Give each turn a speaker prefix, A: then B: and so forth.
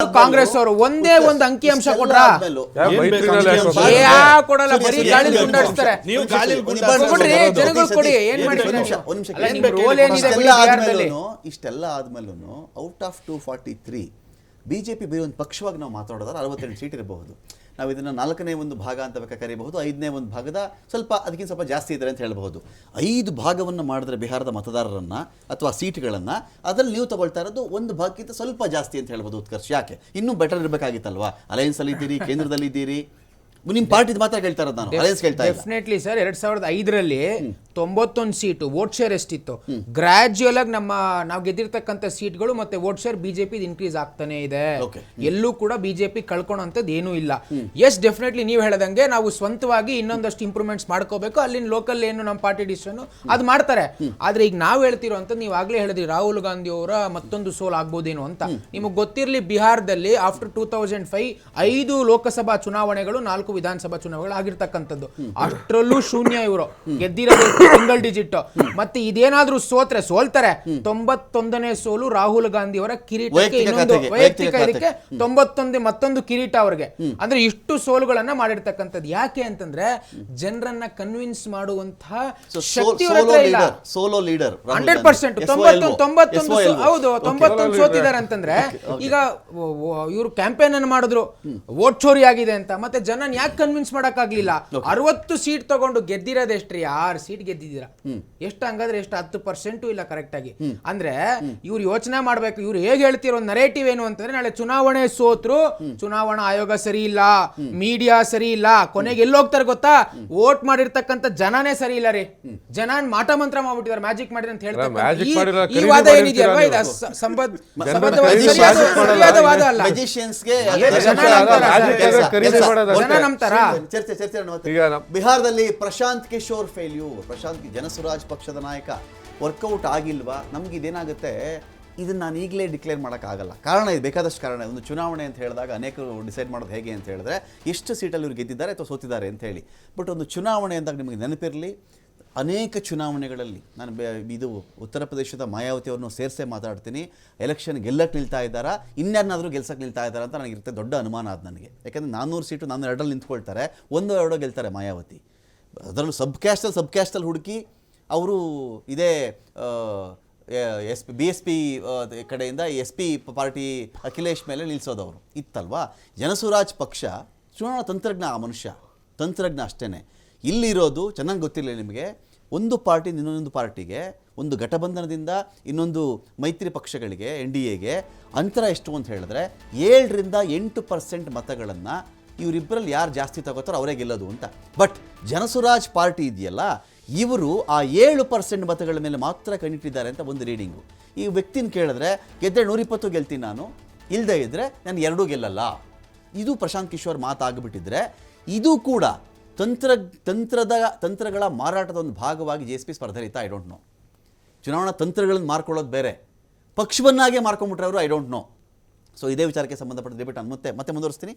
A: ಕಾಂಗ್ರೆಸ್ ಅವರು ಒಂದೇ ಒಂದು ಅಂಕಿಅಂಶ
B: ಅಂಶ
A: ಕೊಟ್ರ? ಕೊಡಲ್ಲ ಬರೀ ಗಾಳಿ ಗುಂಡಾಡಿಸ್ತಾರೆ.
C: ನೀವು
A: ಕೊಡ್ರಿ, ಜನಗಳು ಕೊಡಿ, ಏನ್
B: ಮಾಡಿ
A: ಮಾಡ್ತೀರಿ
B: ಒಂದು ನಿಮಿಷ,
A: ಅಲ್ಲ,
B: ಏನ್
A: ನಿಮ್
B: ಬೇಕು?
A: ರೋಲ್ ಏನಿದೆ
B: ಇಷ್ಟೆಲ್ಲ ಆದ್ಮೇಲೂ out of two forty three BJP ಬೇರೆ ಒಂದು ಪಕ್ಷವಾಗಿ ನಾವು ಮಾತಾಡೋದಾದ್ರೆ ಅರವತ್ತೆರಡು ಸೀಟ್ ಇರಬಹುದು. ನಾವು ಇದನ್ನು ನಾಲ್ಕನೇ ಒಂದು ಭಾಗ ಅಂತ ಬೇಕಾ ಕರೀಬಹುದು, ಐದನೇ ಒಂದು ಭಾಗದ ಸ್ವಲ್ಪ ಅದಕ್ಕಿಂತ ಸ್ವಲ್ಪ ಜಾಸ್ತಿ ಇದ್ದಾರೆ ಅಂತ ಹೇಳಬಹುದು. ಐದು ಭಾಗವನ್ನು ಮಾಡಿದ್ರೆ ಬಿಹಾರದ ಮತದಾರರನ್ನು ಅಥವಾ ಸೀಟ್ಗಳನ್ನು ಅದರಲ್ಲಿ ನೀವು ತಗೊಳ್ತಾ ಇರೋದು ಒಂದು ಭಾಗಕ್ಕಿಂತ ಸ್ವಲ್ಪ ಜಾಸ್ತಿ ಅಂತ ಹೇಳ್ಬೋದು ಉತ್ಕರ್ಷ. ಯಾಕೆ? ಇನ್ನೂ ಬೆಟರ್ ಇರಬೇಕಾಗಿತ್ತಲ್ವಾ? ಅಲಯನ್ಸ್ ಅಲ್ಲಿ ಇದ್ದೀರಿ, ಕೇಂದ್ರದಲ್ಲಿ ಇದ್ದೀರಿ. ನಿಮ್ಮ ಪಾರ್ಟಿದ ಮಾತ್ರ ಕೇಳ್ತಾ ಇರೋದು ನಾನು ಅಲೈನ್ಸ್ ಕೇಳ್ತಾ ಇಲ್ಲ.
A: ಡೆಫಿನೆಟ್ಲಿ ಸರ್ ಎರಡ್ ಸಾವಿರದ ಐದರಲ್ಲಿ ತೊಂಬತ್ತೊಂದು ಸೀಟು ವೋಟ್ ಶೇರ್ ಎಷ್ಟಿತ್ತು? ಗ್ರಾಜುಯಲ್ ಆಗಿ ನಮ್ಮ ನಾವು ಗೆದ್ದಿರ್ತಕ್ಕಂಥ ಸೀಟ್ಗಳು ಮತ್ತೆ ವೋಟ್ ಶೇರ್ ಬಿಜೆಪಿ ಇನ್ಕ್ರೀಸ್ ಆಗ್ತಾನೆ ಇದೆ. ಎಲ್ಲೂ ಕೂಡ ಬಿಜೆಪಿ ಕಳ್ಕೊಳೋಂಥದ್ದು ಏನೂ ಇಲ್ಲ. ಎಸ್ ಡೆಫಿನೆಟ್ಲಿ ನೀವು ಹೇಳದಂಗೆ ನಾವು ಸ್ವಂತವಾಗಿ ಇನ್ನೊಂದಷ್ಟು ಇಂಪ್ರೂವ್ಮೆಂಟ್ಸ್ ಮಾಡ್ಕೋಬೇಕು. ಅಲ್ಲಿನ ಲೋಕಲ್ ಏನು ನಮ್ಮ ಪಾರ್ಟಿ ಡಿಸಿಷನ್ ಅದು ಮಾಡ್ತಾರೆ. ಆದ್ರೆ ಈಗ ನಾವು ಹೇಳ್ತಿರೋ ಅಂತ ನೀವು ಆಗ್ಲೇ ಹೇಳಿದ್ರಿ ರಾಹುಲ್ ಗಾಂಧಿ ಅವರ ಮತ್ತೊಂದು ಸೋಲ್ ಆಗ್ಬೋದೇನು ಅಂತ. ನಿಮಗೆ ಗೊತ್ತಿರಲಿ ಬಿಹಾರದಲ್ಲಿ ಆಫ್ಟರ್ ಟೂ ತೌಸಂಡ್ ಫೈವ್ ಐದು ಲೋಕಸಭಾ ಚುನಾವಣೆಗಳು ನಾಲ್ಕು ವಿಧಾನಸಭಾ ಚುನಾವಣೆಗಳು ಆಗಿರ್ತಕ್ಕಂಥದ್ದು ಅಷ್ಟರಲ್ಲೂ ಶೂನ್ಯ ಇವರು. ಗೆದ್ದಿರೋದು ಸಿಂಗಲ್ ಡಿಜಿಟ್. ಮತ್ತೆ ಇದೇನಾದ್ರೂ ಸೋತ್ರೆ ಸೋಲ್ತಾರೆ. ತೊಂಬತ್ತೊಂದನೇ ಸೋಲು ರಾಹುಲ್ ಗಾಂಧಿ ಅವರ ಕಿರೀಟಕ್ಕೆ
B: ವೈಯಕ್ತಿಕ
A: ಇನ್ನೊಂದು ವೈಯಕ್ತಿಕ ಇದಕ್ಕೆ ತೊಂಬತ್ತೊಂದು ಮತ್ತೊಂದು ಕಿರೀಟ ಅವ್ರಿಗೆ. ಅಂದ್ರೆ ಇಷ್ಟು ಸೋಲುಗಳನ್ನ ಮಾಡಿರ್ತಕ್ಕಂಥದ್ದು. ಯಾಕೆ ಅಂತಂದ್ರೆ ಜನರನ್ನ ಕನ್ವಿನ್ಸ್ ಮಾಡುವಂತಹ ಶಕ್ತಿ
B: leader, solo
A: ಹಂಡ್ರೆಡ್ ಪರ್ಸೆಂಟ್. ತೊಂಬತ್ತೊಂದು ತೊಂಬತ್ತೊಂದು ಹೌದು. ತೊಂಬತ್ತೊಂದು ಸೋತಿದ್ದಾರೆ ಅಂತಂದ್ರೆ ಈಗ ಇವರು ಕ್ಯಾಂಪೇನ್ ಅನ್ನು ಮಾಡಿದ್ರು. ವೋಟ್ ಚೋರಿ ಆಗಿದೆ ಅಂತ. ಮತ್ತೆ ಜನ ಯಾಕೆ ಕನ್ವಿನ್ಸ್ ಮಾಡಕ್ಕಾಗ್ಲಿಲ್ಲ? ಅರವತ್ತು ಸೀಟ್ ತಗೊಂಡು ಗೆದ್ದಿರೋದು ಎಷ್ಟ್ರಿ? ಆರು ಸೀಟ್ ಗೆದ್ದಿದ್ದೀರಾ? ಎಷ್ಟು ಹಂಗಾದ್ರೆ ಎಷ್ಟು? ಹತ್ತು ಪರ್ಸೆಂಟು ಇಲ್ಲ ಕರೆಕ್ಟಾಗಿ ಅಂದ್ರೆ ಇವ್ರು ಯೋಚನೆ ಮಾಡ್ಬೇಕು. ಇವ್ರು ಹೇಗೆ ಹೇಳ್ತಿರೋ ನರೇಟಿವ್ ಏನು ಅಂತಂದ್ರೆ ನಾಳೆ ಚುನಾವಣೆ ಸೋತ್ರು ಚುನಾವಣಾ ಆಯೋಗ ಸರಿ ಇಲ್ಲ ಮೀಡಿಯಾ ಸರಿ ಇಲ್ಲ ಕೊನೆಗೆ ಎಲ್ಲಿ ಹೋಗ್ತಾರೆ ಗೊತ್ತಾ? ವೋಟ್ ಮಾಡಿರ್ತಕ್ಕಂಥ ಜನನೇ ಸರಿ ಇಲ್ಲ ರೀ. ಜನ ಮಾಟ ಮಂತ್ರ ಮಾಡ್ಬಿಟ್ಟಿದ್ದಾರೆ ಮ್ಯಾಜಿಕ್ ಮಾಡಿದ್ರೆ ಅಂತ ಹೇಳ್ತಾರೆ ಈ ವಾದ ಏನಿದೆಯಲ್ವಾ ಇದು. ಸರಿಯಾದ ವಾದ ಅಲ್ಲ. ಜನ
B: ಚರ್ಚೆ ಚರ್ಚೆ ಮಾಡೋಣ
D: ಈಗ ನಮ್-
B: ಬಿಹಾರದಲ್ಲಿ ಪ್ರಶಾಂತ್ ಕಿಶೋರ್ ಫೇಲ್ಯೂರ್ ಪ್ರಶಾಂತ್ ಕಿ- ಜನಸುರಾಜ್ ಪಕ್ಷದ ನಾಯಕ. ವರ್ಕೌಟ್ ಆಗಿಲ್ವಾ? ನಮ್ಗೆ ಇದೇನಾಗುತ್ತೆ? ಇದನ್ನ ನಾನು ಈಗಲೇ ಡಿಕ್ಲೇರ್ ಮಾಡೋಕ್ಕಾಗಲ್ಲ ಕಾರಣ ಇದು ಬೇಕಾದಷ್ಟು ಕಾರಣ. ಒಂದು ಚುನಾವಣೆ ಅಂತ ಹೇಳಿದಾಗ ಅನೇಕರು ಡಿಸೈಡ್ ಮಾಡೋದು ಹೇಗೆ ಅಂತ ಹೇಳಿದ್ರೆ ಎಷ್ಟು ಸೀಟಲ್ಲಿ ಇವ್ರು ಗೆದ್ದಿದ್ದಾರೆ ಅಥವಾ ಸೋತಿದ್ದಾರೆ ಅಂತ ಹೇಳಿ. ಬಟ್ ಒಂದು ಚುನಾವಣೆ ಅಂದಾಗ ನಿಮಗೆ ನೆನಪಿರಲಿ ಅನೇಕ ಚುನಾವಣೆಗಳಲ್ಲಿ ನಾನು ಇದು ಉತ್ತರ ಪ್ರದೇಶದ ಮಾಯಾವತಿ ಅವ್ರನ್ನು ಸೇರಿಸೇ ಮಾತಾಡ್ತೀನಿ. ಎಲೆಕ್ಷನ್ ಗೆಲ್ಲಕ್ಕೆ ನಿಲ್ತಾ ಇದ್ದಾರಾ? ಇನ್ಯಾರನ್ನಾದರೂ ಗೆಲ್ಸಕ್ಕೆ ನಿಲ್ತಾ ಇದ್ದಾರಾ ಅಂತ ನನಗಿರುತ್ತೆ ದೊಡ್ಡ ಅನುಮಾನ ಅದು ನನಗೆ. ಯಾಕಂದರೆ ನಾನ್ನೂರು ಸೀಟು ನಾನು ಎರಡರಲ್ಲಿ ನಿಂತ್ಕೊಳ್ತಾರೆ, ಒಂದು ಎರಡೋ ಗೆಲ್ತಾರೆ ಮಾಯಾವತಿ. ಅದರಲ್ಲೂ ಸಬ್ ಕ್ಯಾಸ್ಟಲ್ಲಿ ಸಬ್ ಕ್ಯಾಸ್ಟಲ್ಲಿ ಹುಡುಕಿ ಅವರು ಇದೇ ಎಸ್ ಬಿ ಎಸ್ ಪಿ ಕಡೆಯಿಂದ ಎಸ್ ಪಿ ಪಾರ್ಟಿ ಅಖಿಲೇಶ್ ಮೇಲೆ ನಿಲ್ಲಿಸೋದವರು ಇತ್ತಲ್ವಾ? ಜನಸುರಾಜ್ ಪಕ್ಷ ಚುನಾವಣಾ ತಂತ್ರಜ್ಞ ಆ ಮನುಷ್ಯ. ತಂತ್ರಜ್ಞ ಅಷ್ಟೇ ಇಲ್ಲಿರೋದು ಚೆನ್ನಾಗಿ ಗೊತ್ತಿಲ್ಲ ನಿಮಗೆ. ಒಂದು ಪಾರ್ಟಿ ಇನ್ನೊಂದು ಪಾರ್ಟಿಗೆ, ಒಂದು ಘಟಬಂಧನದಿಂದ ಇನ್ನೊಂದು ಮೈತ್ರಿ ಪಕ್ಷಗಳಿಗೆ, ಎನ್ ಡಿ ಎಗೆ ಅಂತರ ಎಷ್ಟು ಅಂತ ಹೇಳಿದ್ರೆ ಏಳರಿಂದ ಎಂಟು ಪರ್ಸೆಂಟ್ ಮತಗಳನ್ನು ಇವರಿಬ್ಬರಲ್ಲಿ ಯಾರು ಜಾಸ್ತಿ ತಗೋತಾರೋ ಅವರೇ ಗೆಲ್ಲೋದು ಅಂತ. ಬಟ್ ಜನಸುರಾಜ್ ಪಾರ್ಟಿ ಇದೆಯಲ್ಲ, ಇವರು ಆ ಏಳು ಪರ್ಸೆಂಟ್ ಮತಗಳ ಮೇಲೆ ಮಾತ್ರ ಕಣ್ಣಿಟ್ಟಿದ್ದಾರೆ ಅಂತ ಒಂದು ರೀಡಿಂಗು. ಈ ವ್ಯಕ್ತಿನ ಕೇಳಿದ್ರೆ ಗೆದ್ದರೆ ನೂರಿಪ್ಪತ್ತು ಗೆಲ್ತೀನಿ ನಾನು ಇಲ್ಲದೆ ಇದ್ದರೆ ನಾನು ಎರಡೂ ಗೆಲ್ಲಲ್ಲ. ಇದು ಪ್ರಶಾಂತ್ ಕಿಶೋರ್ ಮಾತಾಗ್ಬಿಟ್ಟಿದ್ರೆ, ಇದು ಕೂಡ ತಂತ್ರ, ತಂತ್ರದ, ತಂತ್ರಗಳ ಮಾರಾಟದ ಒಂದು ಭಾಗವಾಗಿ ಜೆ ಎಸ್ ಪಿ ಸ್ಪರ್ಧರಿತ ಐ ಡೋಂಟ್ ನೋ ಚುನಾವಣಾ ತಂತ್ರಗಳನ್ನು ಮಾರ್ಕೊಳ್ಳೋದು ಬೇರೆ. ಪಕ್ಷವನ್ನಾಗೆ ಮಾರ್ಕೊಂಬಿಟ್ರೆ ಅವರು ಐ ಡೋಂಟ್ ನೋ ಸೊ ಇದೇ ವಿಚಾರಕ್ಕೆ ಸಂಬಂಧಪಟ್ಟ ದಯವಿಟ್ಟು ನಾನು ಮತ್ತೆ ಮತ್ತೆ ಮುಂದುವರಿಸ್ತೀನಿ.